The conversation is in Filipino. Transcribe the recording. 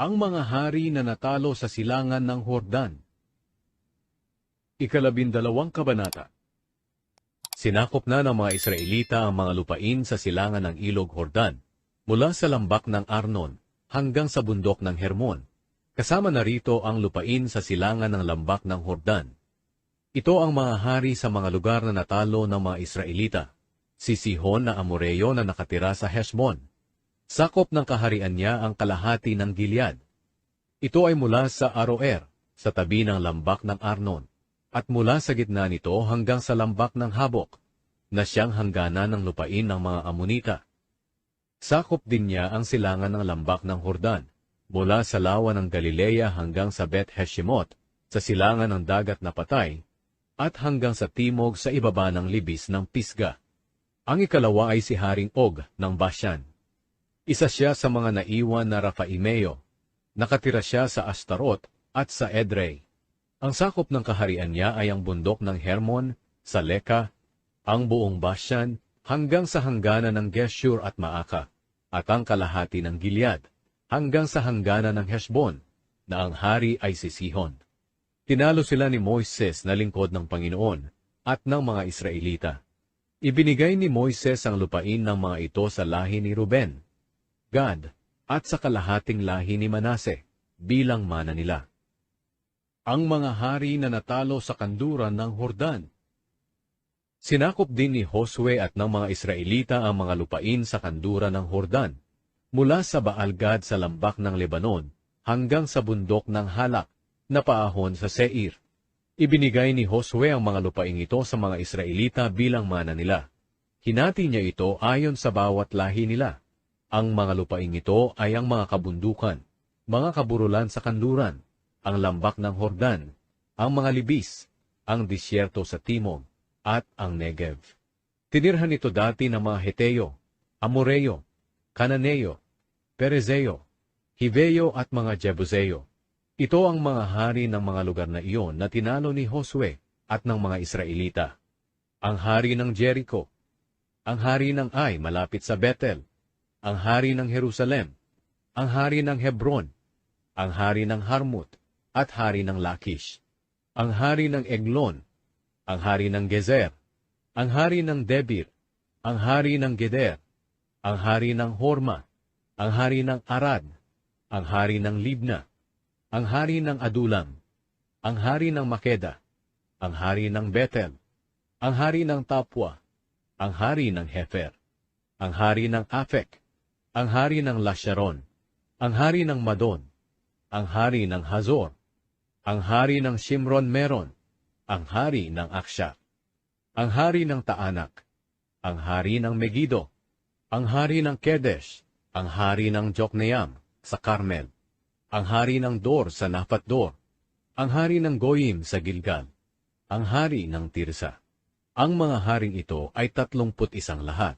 Ang mga hari na natalo sa silangan ng Hordan. Ikalabindalawang kabanata. Sinakop na ng mga Israelita ang mga lupain sa silangan ng ilog Hordan, mula sa lambak ng Arnon hanggang sa bundok ng Hermon. Kasama na rito ang lupain sa silangan ng lambak ng Hordan. Ito ang mga hari sa mga lugar na natalo ng mga Israelita. Si Sihon na Amoreyo na nakatira sa Heshmon. Sakop ng kaharian niya ang kalahati ng Gilead. Ito ay mula sa Aroer, sa tabi ng lambak ng Arnon, at mula sa gitna nito hanggang sa lambak ng Habok, na siyang hangganan ng lupain ng mga Amonita. Sakop din niya ang silangan ng lambak ng Hordan, mula sa lawa ng Galilea hanggang sa Beth Heshimot, sa silangan ng dagat na patay, at hanggang sa timog sa ibaba ng libis ng Pisga. Ang ikalawa ay si Haring Og ng Bashan. Isa siya sa mga naiwan na Rafaimeo. Nakatira siya sa Astarot at sa Edrei. Ang sakop ng kaharian niya ay ang bundok ng Hermon, sa Leka, ang buong Bashan, hanggang sa hangganan ng Geshur at Maaka, at ang kalahati ng Gilead, hanggang sa hangganan ng Heshbon, na ang hari ay si Sihon. Tinalo sila ni Moises na lingkod ng Panginoon at ng mga Israelita. Ibinigay ni Moises ang lupain ng mga ito sa lahi ni Ruben, Gad, at sa kalahating lahi ni Manase, bilang mana nila. Ang mga hari na natalo sa kanduran ng Hordan. Sinakop din ni Josue at ng mga Israelita ang mga lupain sa kanduran ng Hordan, mula sa Baalgad sa lambak ng Lebanon hanggang sa bundok ng Halak na paahon sa Seir. Ibinigay ni Josue ang mga lupaing ito sa mga Israelita bilang mana nila. Hinati niya ito ayon sa bawat lahi nila. Ang mga lupaing ito ay ang mga kabundukan, mga kaburulan sa kanluran, ang lambak ng Hordan, ang mga libis, ang disyerto sa Timog, at ang Negev. Tinirhan ito dati ng mga Heteo, Amoreo, Kananeo, Perezeo, Hiveo at mga Jebuseo. Ito ang mga hari ng mga lugar na iyon na tinalo ni Josue at ng mga Israelita. Ang hari ng Jericho, ang hari ng Ai malapit sa Bethel, ang hari ng Jerusalem, ang hari ng Hebron, ang hari ng Harmut, at hari ng Lakish, ang hari ng Eglon, ang hari ng Gezer, ang hari ng Debir, ang hari ng Geder, ang hari ng Horma, ang hari ng Arad, ang hari ng Libna, ang hari ng Adulam, ang hari ng Makeda, ang hari ng Bethel, ang hari ng Tapwa, ang hari ng Hefer, ang hari ng Afek, ang hari ng Lasharon, ang hari ng Madon, ang hari ng Hazor, ang hari ng Shimron Meron, ang hari ng Aksha, ang hari ng Taanak, ang hari ng Megido, ang hari ng Kedesh, ang hari ng Jokneam sa Carmel, ang hari ng Dor sa Nafat Dor, ang hari ng Goyim sa Gilgal, ang hari ng Tirsa. Ang mga haring ito ay tatlumput isang lahat.